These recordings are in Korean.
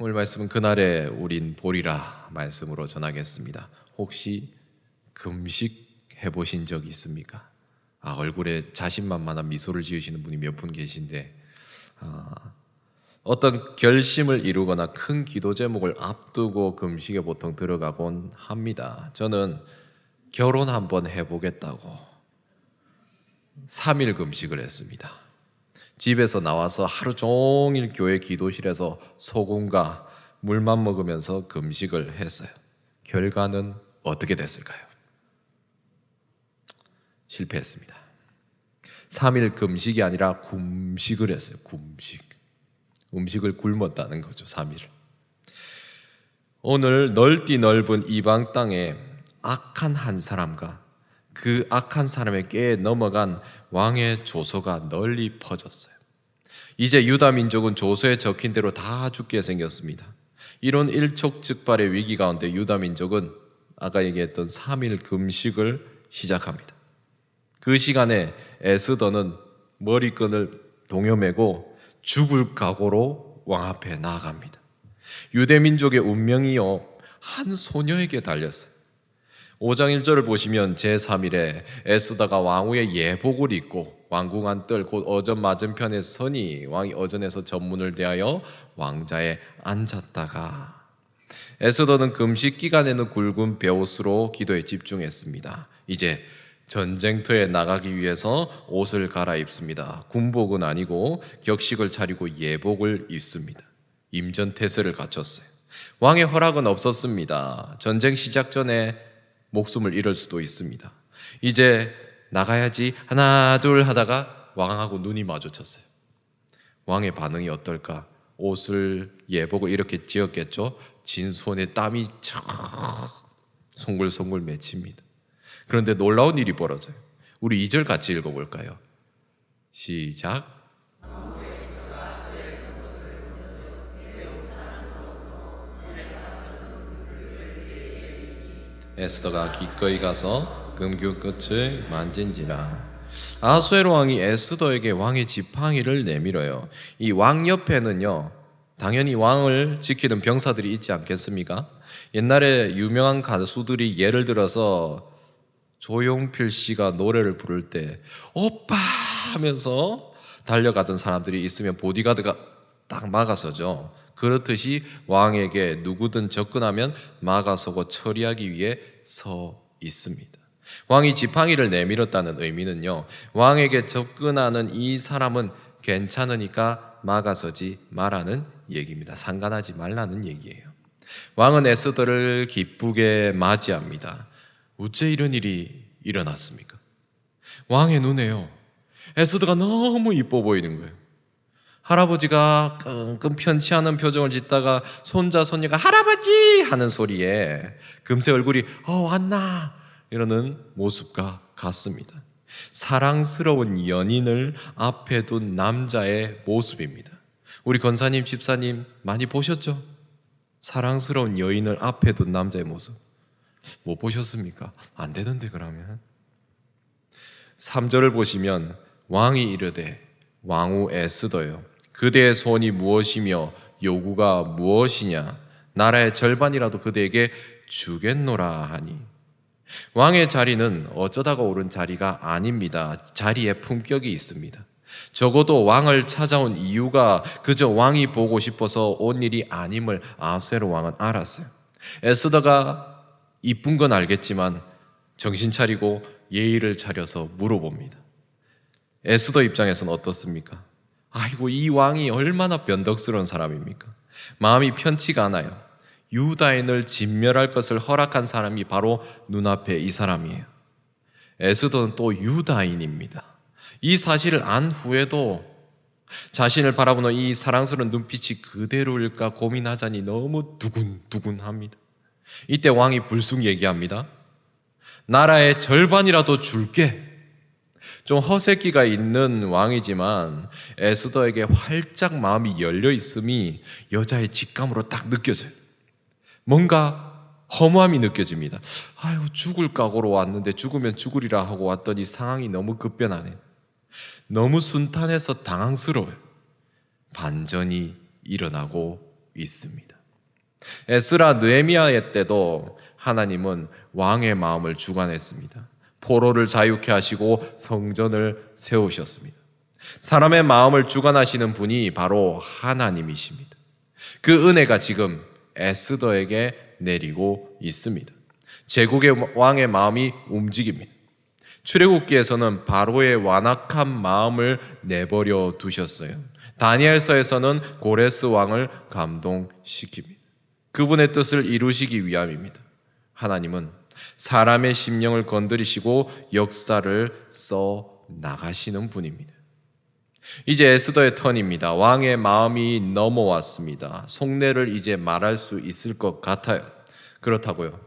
오늘 말씀은 그날에 우린 보리라 말씀으로 전하겠습니다. 혹시 금식 해 보신 적 있습니까? 아, 얼굴에 자신만만한 미소를 지으시는 분이 몇 분 계신데 아, 어떤 결심을 이루거나 큰 기도 제목을 앞두고 금식에 보통 들어가곤 합니다. 저는 결혼 한번 해보겠다고 3일 금식을 했습니다. 집에서 나와서 하루 종일 교회 기도실에서 소금과 물만 먹으면서 금식을 했어요. 결과는 어떻게 됐을까요? 실패했습니다. 3일 금식이 아니라 굶식을 했어요. 굶식. 음식을 굶었다는 거죠. 3일. 오늘 넓디 넓은 이방 땅에 악한 한 사람과 그 악한 꾀에 넘어간 왕의 조소가 널리 퍼졌어요. 이제 유다 민족은 조서에 적힌 대로 다 죽게 생겼습니다. 이런 일촉즉발의 위기 가운데 유다 민족은 아까 얘기했던 3일 금식을 시작합니다. 그 시간에 에스더는 머리끈을 동여매고 죽을 각오로 왕 앞에 나아갑니다. 유대 민족의 운명이요 한 소녀에게 달렸어요. 5장 1절을 보시면 제3일에 에스더가 왕후의 예복을 입고 왕궁안 뜰곧 어전 맞은편에 서니 왕이 어전에서 전문을 대하여 왕자에 앉았다가 에스더는 금식 기간에는 굵은 베옷으로 기도에 집중했습니다. 이제 전쟁터에 나가기 위해서 옷을 갈아입습니다. 군복은 아니고 격식을 차리고 예복을 입습니다. 임전태세를 갖췄어요. 왕의 허락은 없었습니다. 전쟁 시작 전에 목숨을 잃을 수도 있습니다. 이제 나가야지 하나 둘 하다가 왕하고 눈이 마주쳤어요. 왕의 반응이 어떨까? 옷을 예복을 이렇게 지었겠죠. 진 손에 땀이 촥 송글송글 맺힙니다. 그런데 놀라운 일이 벌어져요. 우리 2절 같이 읽어볼까요? 시작. 에스더가 기꺼이 가서 금규 끝을 만진지라. 아수에로 왕이 에스더에게 왕의 지팡이를 내밀어요. 이 왕 옆에는요, 당연히 왕을 지키는 병사들이 있지 않겠습니까? 옛날에 유명한 가수들이 예를 들어서 조용필 씨가 노래를 부를 때 오빠 하면서 달려가던 사람들이 있으면 보디가드가 딱 막아서죠. 그렇듯이 왕에게 누구든 접근하면 막아서고 처리하기 위해 서 있습니다. 왕이 지팡이를 내밀었다는 의미는요. 왕에게 접근하는 이 사람은 괜찮으니까 막아서지 말라는 얘기입니다. 상관하지 말라는 얘기예요. 왕은 에스더를 기쁘게 맞이합니다. 어째 이런 일이 일어났습니까? 왕의 눈에요. 에스더가 너무 이뻐 보이는 거예요. 할아버지가 끙끙 편치 않은 표정을 짓다가 손자 손녀가 할아버지 하는 소리에 금세 얼굴이 어 왔나 이러는 모습과 같습니다. 사랑스러운 연인을 앞에 둔 남자의 모습입니다. 우리 권사님 집사님 많이 보셨죠? 사랑스러운 여인을 앞에 둔 남자의 모습. 못 보셨습니까? 안 되는데 그러면 3절을 보시면 왕이 이르되 왕후 에스더요 그대의 소원이 무엇이며 요구가 무엇이냐 나라의 절반이라도 그대에게 주겠노라 하니 왕의 자리는 어쩌다가 오른 자리가 아닙니다. 자리에 품격이 있습니다. 적어도 왕을 찾아온 이유가 그저 왕이 보고 싶어서 온 일이 아님을 아세로 왕은 알았어요. 에스더가 이쁜 건 알겠지만 정신 차리고 예의를 차려서 물어봅니다. 에스더 입장에서는 어떻습니까? 아이고 이 왕이 얼마나 변덕스러운 사람입니까? 마음이 편치가 않아요. 유다인을 진멸할 것을 허락한 사람이 바로 눈앞에 이 사람이에요. 에스더는 또 유다인입니다. 이 사실을 안 후에도 자신을 바라보는 이 사랑스러운 눈빛이 그대로일까 고민하자니 너무 두근두근합니다. 이때 왕이 불쑥 얘기합니다. 나라의 절반이라도 줄게. 좀 허세기가 있는 왕이지만 에스더에게 활짝 마음이 열려 있음이 여자의 직감으로 딱 느껴져요. 뭔가 허무함이 느껴집니다. 아유, 죽을 각오로 왔는데 죽으면 죽으리라 하고 왔더니 상황이 너무 급변하네. 너무 순탄해서 당황스러워요. 반전이 일어나고 있습니다. 에스라 느헤미야의 때도 하나님은 왕의 마음을 주관했습니다. 포로를 자유케 하시고 성전을 세우셨습니다. 사람의 마음을 주관하시는 분이 바로 하나님이십니다. 그 은혜가 지금 에스더에게 내리고 있습니다. 제국의 왕의 마음이 움직입니다. 출애굽기에서는 바로의 완악한 마음을 내버려 두셨어요. 다니엘서에서는 고레스 왕을 감동시킵니다. 그분의 뜻을 이루시기 위함입니다. 하나님은 사람의 심령을 건드리시고 역사를 써 나가시는 분입니다. 이제 에스더의 턴입니다. 왕의 마음이 넘어왔습니다. 속내를 이제 말할 수 있을 것 같아요. 그렇다고요.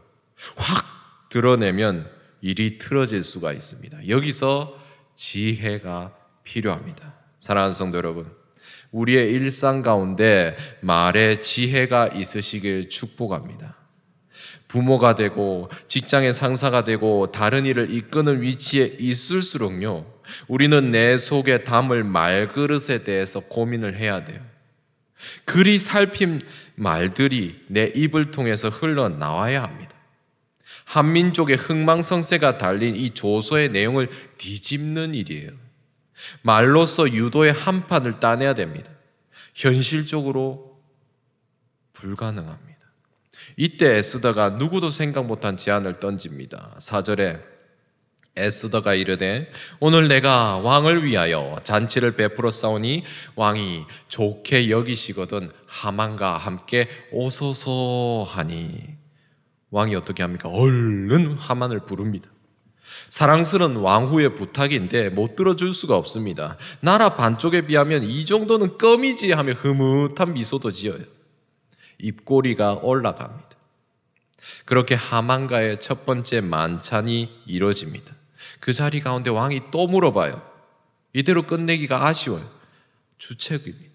확 드러내면 일이 틀어질 수가 있습니다. 여기서 지혜가 필요합니다. 사랑하는 성도 여러분, 우리의 일상 가운데 말에 지혜가 있으시길 축복합니다. 부모가 되고 직장의 상사가 되고 다른 일을 이끄는 위치에 있을수록요, 우리는 내 속에 담을 말그릇에 대해서 고민을 해야 돼요. 그리 살핀 말들이 내 입을 통해서 흘러나와야 합니다. 한민족의 흥망성쇠가 달린 이 조서의 내용을 뒤집는 일이에요. 말로써 유도의 한 판을 따내야 됩니다. 현실적으로 불가능합니다. 이때 에스더가 누구도 생각 못한 제안을 던집니다. 4절에 에스더가 이르되 오늘 내가 왕을 위하여 잔치를 베풀어 싸우니 왕이 좋게 여기시거든 하만과 함께 오소서 하니 왕이 어떻게 합니까? 얼른 하만을 부릅니다. 사랑스러운 왕후의 부탁인데 못 들어줄 수가 없습니다. 나라 반쪽에 비하면 이 정도는 껌이지 하며 흐뭇한 미소도 지어요. 입꼬리가 올라갑니다. 그렇게 하만가의 첫 번째 만찬이 이루어집니다. 그 자리 가운데 왕이 또 물어봐요. 이대로 끝내기가 아쉬워요. 주책입니다.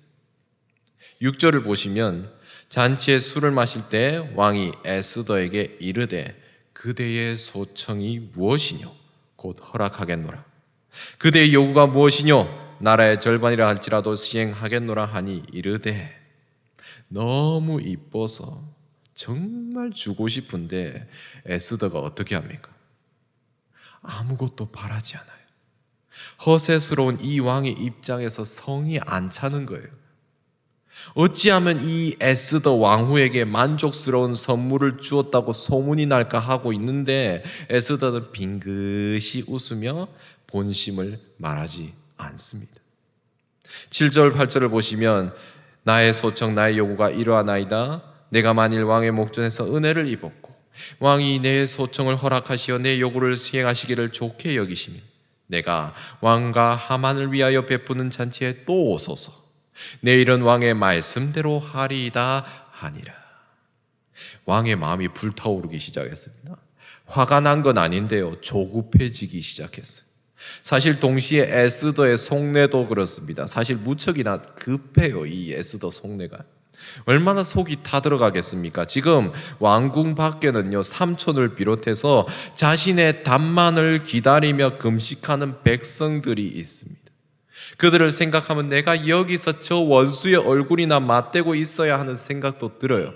6절을 보시면 잔치에 술을 마실 때 왕이 에스더에게 이르되 그대의 소청이 무엇이뇨? 곧 허락하겠노라. 그대의 요구가 무엇이뇨? 나라의 절반이라 할지라도 시행하겠노라 하니 이르되 너무 이뻐서 정말 주고 싶은데 에스더가 어떻게 합니까? 아무것도 바라지 않아요. 허세스러운 이 왕의 입장에서 성이 안 차는 거예요. 어찌하면 이 에스더 왕후에게 만족스러운 선물을 주었다고 소문이 날까 하고 있는데 에스더는 빙긋이 웃으며 본심을 말하지 않습니다. 7절 8절을 보시면 나의 소청 나의 요구가 이러하나이다. 내가 만일 왕의 목전에서 은혜를 입었고 왕이 내 소청을 허락하시어 내 요구를 수행하시기를 좋게 여기시면 내가 왕과 하만을 위하여 베푸는 잔치에 또 오소서. 내일은 왕의 말씀대로 하리이다 하니라. 왕의 마음이 불타오르기 시작했습니다. 화가 난 건 아닌데요. 조급해지기 시작했어요 사실 동시에 에스더의 속내도 그렇습니다 사실 무척이나 급해요 이 에스더 속내가 얼마나 속이 타들어가겠습니까? 지금 왕궁 밖에는요, 삼촌을 비롯해서 자신의 단만을 기다리며 금식하는 백성들이 있습니다. 그들을 생각하면 내가 여기서 저 원수의 얼굴이나 맞대고 있어야 하는 생각도 들어요.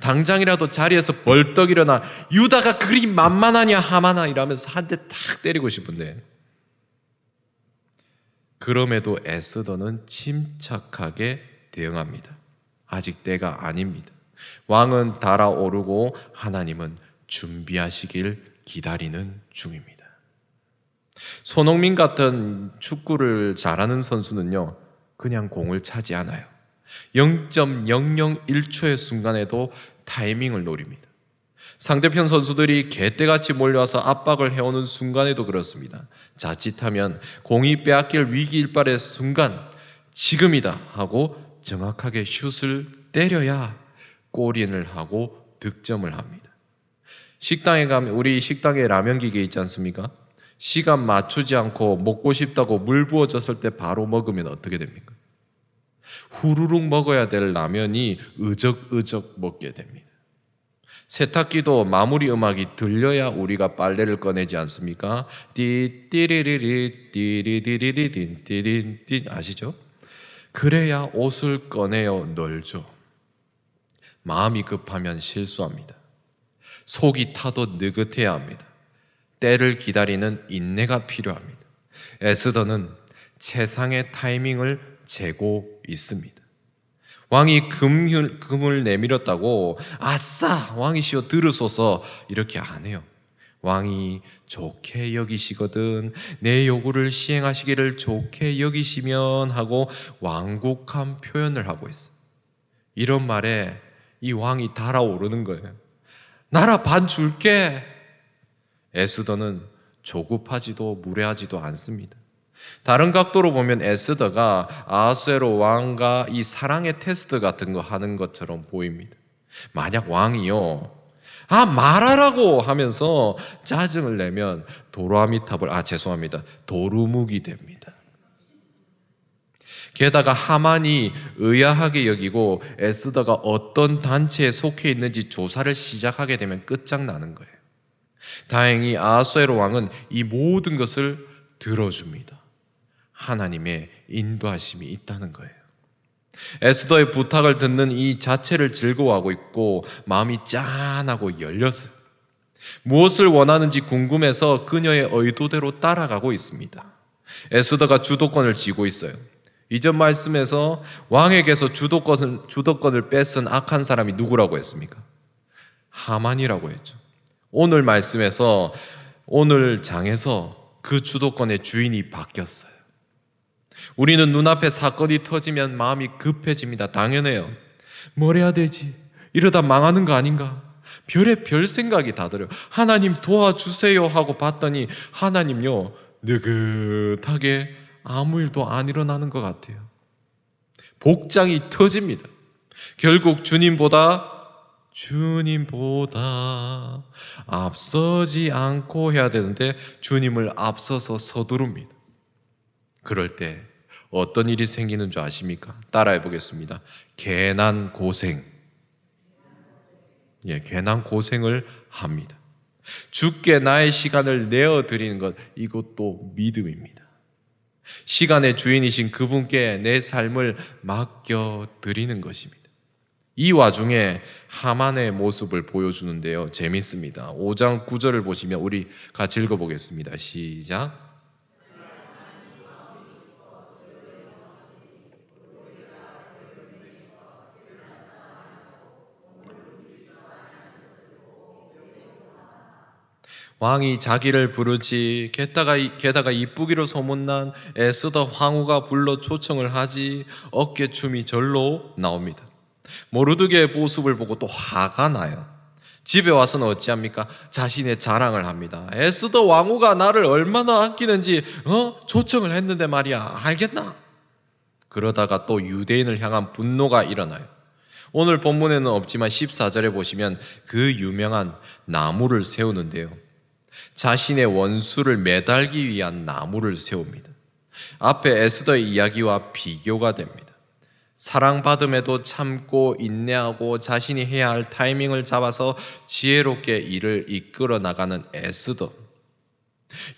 당장이라도 자리에서 벌떡 일어나 유다가 그리 만만하냐 하마나 이러면서 한 대 탁 때리고 싶은데 그럼에도 에스더는 침착하게 대응합니다. 아직 때가 아닙니다. 왕은 달아오르고 하나님은 준비하시길 기다리는 중입니다. 손흥민 같은 축구를 잘하는 선수는요, 그냥 공을 차지 않아요. 0.001초의 순간에도 타이밍을 노립니다. 상대편 선수들이 개떼같이 몰려와서 압박을 해오는 순간에도 그렇습니다. 자칫하면 공이 빼앗길 위기 일발의 순간, 지금이다 하고 정확하게 슛을 때려야 골인을 하고 득점을 합니다. 식당에 가면 우리 식당에 라면 기계 있지 않습니까? 시간 맞추지 않고 먹고 싶다고 물 부어졌을 때 바로 먹으면 어떻게 됩니까? 후루룩 먹어야 될 라면이 으적으적 먹게 됩니다. 세탁기도 마무리 음악이 들려야 우리가 빨래를 꺼내지 않습니까? 띠띠리리리 띠리디리리딘 띠딘딘 아시죠? 그래야 옷을 꺼내어 널죠. 마음이 급하면 실수합니다. 속이 타도 느긋해야 합니다. 때를 기다리는 인내가 필요합니다. 에스더는 최상의 타이밍을 재고 있습니다. 왕이 금을, 금을 내밀었다고 아싸 왕이시여 들으소서 이렇게 안 해요. 왕이 좋게 여기시거든 내 요구를 시행하시기를 좋게 여기시면 하고 완곡한 표현을 하고 있어요. 이런 말에 이 왕이 달아오르는 거예요. 나라 반 줄게. 에스더는 조급하지도 무례하지도 않습니다. 다른 각도로 보면 에스더가 아수에로 왕과 이 사랑의 테스트 같은 거 하는 것처럼 보입니다. 만약 왕이요, 아 말하라고 하면서 짜증을 내면 도라미탑을 아 죄송합니다 도루묵이 됩니다. 게다가 하만이 의아하게 여기고 에스더가 어떤 단체에 속해 있는지 조사를 시작하게 되면 끝장나는 거예요. 다행히 아수에로 왕은 이 모든 것을 들어줍니다. 하나님의 인도하심이 있다는 거예요. 에스더의 부탁을 듣는 이 자체를 즐거워하고 있고 마음이 짠하고 열렸어요. 무엇을 원하는지 궁금해서 그녀의 의도대로 따라가고 있습니다. 에스더가 주도권을 쥐고 있어요. 이전 말씀에서 왕에게서 주도권을, 주도권을 뺏은 악한 사람이 누구라고 했습니까? 하만이라고 했죠. 오늘 말씀에서 오늘 장에서 그 주도권의 주인이 바뀌었어요. 우리는 눈앞에 사건이 터지면 마음이 급해집니다. 당연해요. 뭘 해야 되지? 이러다 망하는 거 아닌가? 별의 별 생각이 다 들어요. 하나님 도와주세요 하고 봤더니 하나님요 느긋하게 아무 일도 안 일어나는 것 같아요. 복장이 터집니다. 결국 주님보다 주님보다 앞서지 않고 해야 되는데 주님을 앞서서 서두릅니다. 그럴 때 어떤 일이 생기는 줄 아십니까? 따라해 보겠습니다. 괜한 고생. 예, 괜한 고생을 합니다. 주께 나의 시간을 내어 드리는 것 이것도 믿음입니다. 시간의 주인이신 그분께 내 삶을 맡겨 드리는 것입니다. 이 와중에 하만의 모습을 보여주는데요. 재밌습니다. 5장 9절을 보시면 우리 같이 읽어보겠습니다. 시작. 왕이 자기를 부르지 게다가 게다가 이쁘기로 소문난 에스더 황후가 불러 초청을 하지 어깨춤이 절로 나옵니다. 모르드게의 모습을 보고 또 화가 나요. 집에 와서는 어찌합니까? 자신의 자랑을 합니다. 에스더 왕후가 나를 얼마나 아끼는지 어? 초청을 했는데 말이야. 알겠나? 그러다가 또 유대인을 향한 분노가 일어나요. 오늘 본문에는 없지만 14절에 보시면 그 유명한 나무를 세우는데요. 자신의 원수를 매달기 위한 나무를 세웁니다. 앞에 에스더의 이야기와 비교가 됩니다. 사랑받음에도 참고 인내하고 자신이 해야 할 타이밍을 잡아서 지혜롭게 일을 이끌어 나가는 에스더.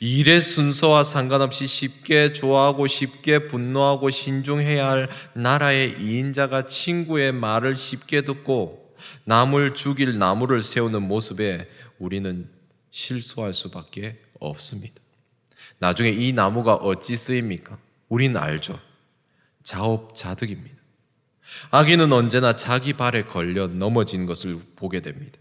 일의 순서와 상관없이 쉽게 좋아하고 쉽게 분노하고 신중해야 할 나라의 이인자가 친구의 말을 쉽게 듣고 남을 죽일 나무를 세우는 모습에 우리는 실수할 수밖에 없습니다. 나중에 이 나무가 어찌 쓰입니까? 우리는 알죠. 자업자득입니다. 아기는 언제나 자기 발에 걸려 넘어진 것을 보게 됩니다.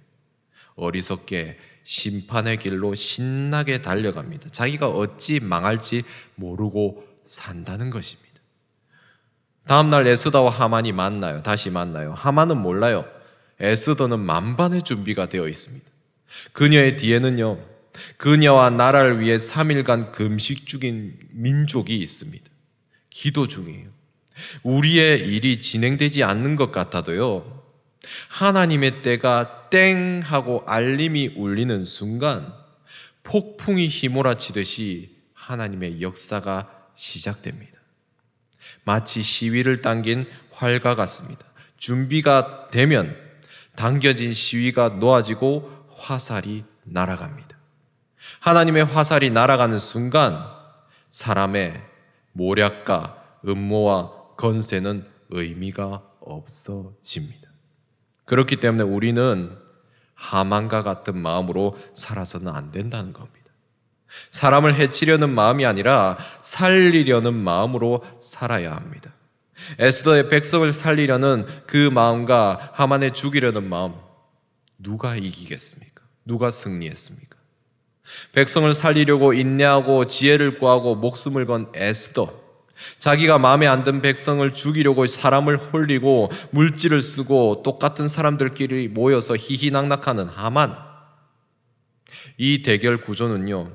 어리석게 심판의 길로 신나게 달려갑니다. 자기가 어찌 망할지 모르고 산다는 것입니다. 다음날 에스더와 하만이 만나요. 다시 만나요. 하만은 몰라요. 에스더는 만반의 준비가 되어 있습니다. 그녀의 뒤에는요, 그녀와 나라를 위해 3일간 금식 중인 민족이 있습니다. 기도 중이에요. 우리의 일이 진행되지 않는 것 같아도요, 하나님의 때가 땡 하고 알림이 울리는 순간 폭풍이 휘몰아치듯이 하나님의 역사가 시작됩니다. 마치 시위를 당긴 활과 같습니다. 준비가 되면 당겨진 시위가 놓아지고 화살이 날아갑니다. 하나님의 화살이 날아가는 순간 사람의 모략과 음모와 건세는 의미가 없어집니다. 그렇기 때문에 우리는 하만과 같은 마음으로 살아서는 안 된다는 겁니다. 사람을 해치려는 마음이 아니라 살리려는 마음으로 살아야 합니다. 에스더의 백성을 살리려는 그 마음과 하만의 죽이려는 마음 누가 이기겠습니까? 누가 승리했습니까? 백성을 살리려고 인내하고 지혜를 구하고 목숨을 건 에스더 자기가 마음에 안 든 백성을 죽이려고 사람을 홀리고 물질을 쓰고 똑같은 사람들끼리 모여서 희희낙낙하는 하만 이 대결 구조는요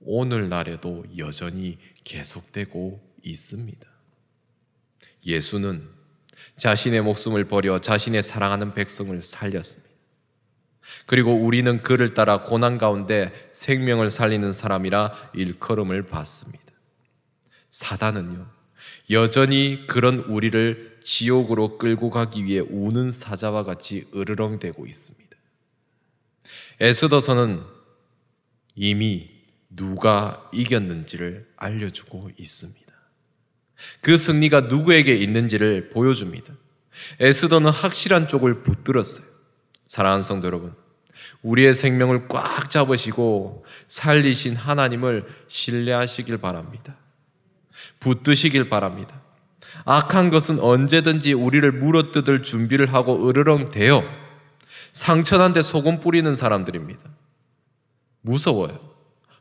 오늘날에도 여전히 계속되고 있습니다. 예수는 자신의 목숨을 버려 자신의 사랑하는 백성을 살렸습니다. 그리고 우리는 그를 따라 고난 가운데 생명을 살리는 사람이라 일컬음을 받습니다. 사단은요, 여전히 그런 우리를 지옥으로 끌고 가기 위해 우는 사자와 같이 으르렁대고 있습니다. 에스더서는 이미 누가 이겼는지를 알려주고 있습니다. 그 승리가 누구에게 있는지를 보여줍니다. 에스더는 확실한 쪽을 붙들었어요. 사랑하는 성도 여러분, 우리의 생명을 꽉 잡으시고 살리신 하나님을 신뢰하시길 바랍니다. 붙드시길 바랍니다. 악한 것은 언제든지 우리를 물어뜯을 준비를 하고 으르렁대어 상처난 데 소금 뿌리는 사람들입니다. 무서워요.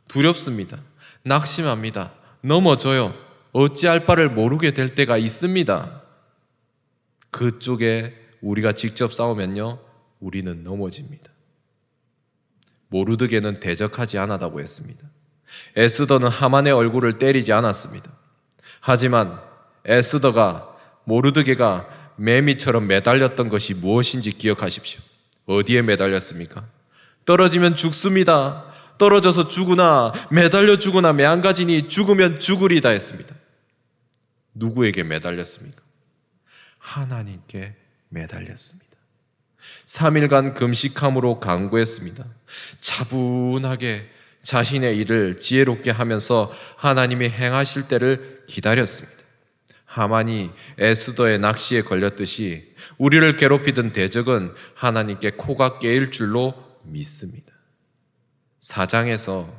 두렵습니다. 낙심합니다. 넘어져요. 어찌할 바를 모르게 될 때가 있습니다. 그쪽에 우리가 직접 싸우면요, 우리는 넘어집니다. 모르드게는 대적하지 않았다고 했습니다. 에스더는 하만의 얼굴을 때리지 않았습니다. 하지만 에스더가 모르드게가 매미처럼 매달렸던 것이 무엇인지 기억하십시오. 어디에 매달렸습니까? 떨어지면 죽습니다. 떨어져서 죽으나 매달려 죽으나 매한가지니 죽으면 죽으리다 했습니다. 누구에게 매달렸습니까? 하나님께 매달렸습니다. 3일간 금식함으로 강구했습니다. 차분하게 자신의 일을 지혜롭게 하면서 하나님이 행하실 때를 기다렸습니다. 하만이 에스더의 낚시에 걸렸듯이 우리를 괴롭히던 대적은 하나님께 코가 깨일 줄로 믿습니다. 사장에서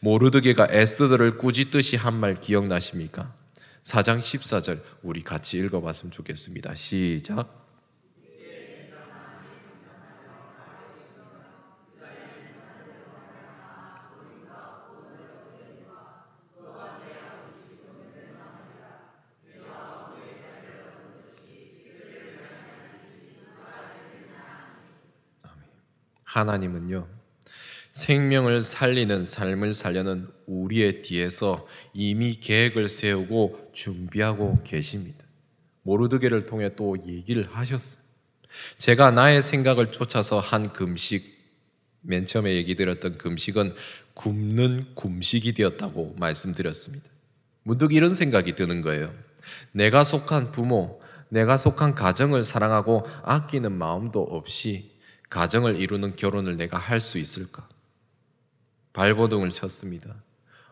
모르드게가 에스더를 꾸짖듯이 한 말 기억나십니까? 사장 14절 우리 같이 읽어봤으면 좋겠습니다. 시작. 하나님은요, 생명을 살리는 삶을 살려는 우리의 뒤에서 이미 계획을 세우고 준비하고 계십니다. 모르드게를 통해 또 얘기를 하셨어요. 제가 나의 생각을 쫓아서 한 금식, 맨 처음에 얘기 드렸던 금식은 굶는 금식이 되었다고 말씀드렸습니다. 문득 이런 생각이 드는 거예요. 내가 속한 부모, 내가 속한 가정을 사랑하고 아끼는 마음도 없이 가정을 이루는 결혼을 내가 할 수 있을까? 발버둥을 쳤습니다.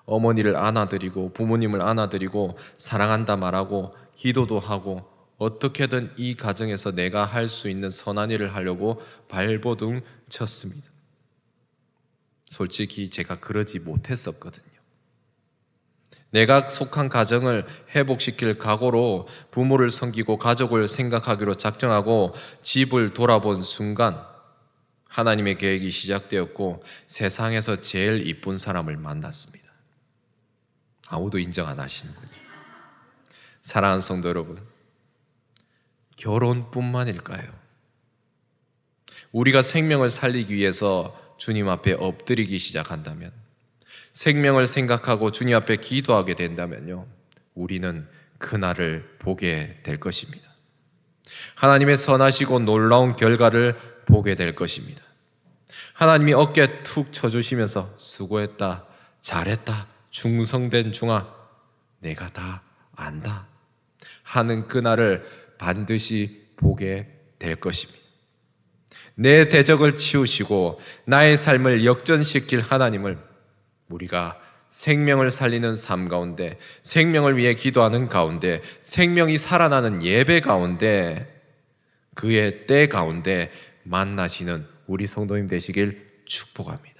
어머니를 안아드리고 부모님을 안아드리고 사랑한다 말하고 기도도 하고 어떻게든 이 가정에서 내가 할 수 있는 선한 일을 하려고 발버둥 쳤습니다. 솔직히 제가 그러지 못했었거든요. 내가 속한 가정을 회복시킬 각오로 부모를 섬기고 가족을 생각하기로 작정하고 집을 돌아본 순간 하나님의 계획이 시작되었고 세상에서 제일 이쁜 사람을 만났습니다. 아무도 인정 안 하시는군요. 사랑하는 성도 여러분, 결혼뿐만일까요? 우리가 생명을 살리기 위해서 주님 앞에 엎드리기 시작한다면, 생명을 생각하고 주님 앞에 기도하게 된다면요, 우리는 그날을 보게 될 것입니다. 하나님의 선하시고 놀라운 결과를 보게 될 것입니다. 하나님이 어깨 툭 쳐주시면서 수고했다, 잘했다, 중성된 종아, 내가 다 안다 하는 그날을 반드시 보게 될 것입니다. 내 대적을 치우시고 나의 삶을 역전시킬 하나님을 우리가 생명을 살리는 삶 가운데, 생명을 위해 기도하는 가운데, 생명이 살아나는 예배 가운데, 그의 때 가운데 만나시는 우리 성도님 되시길 축복합니다.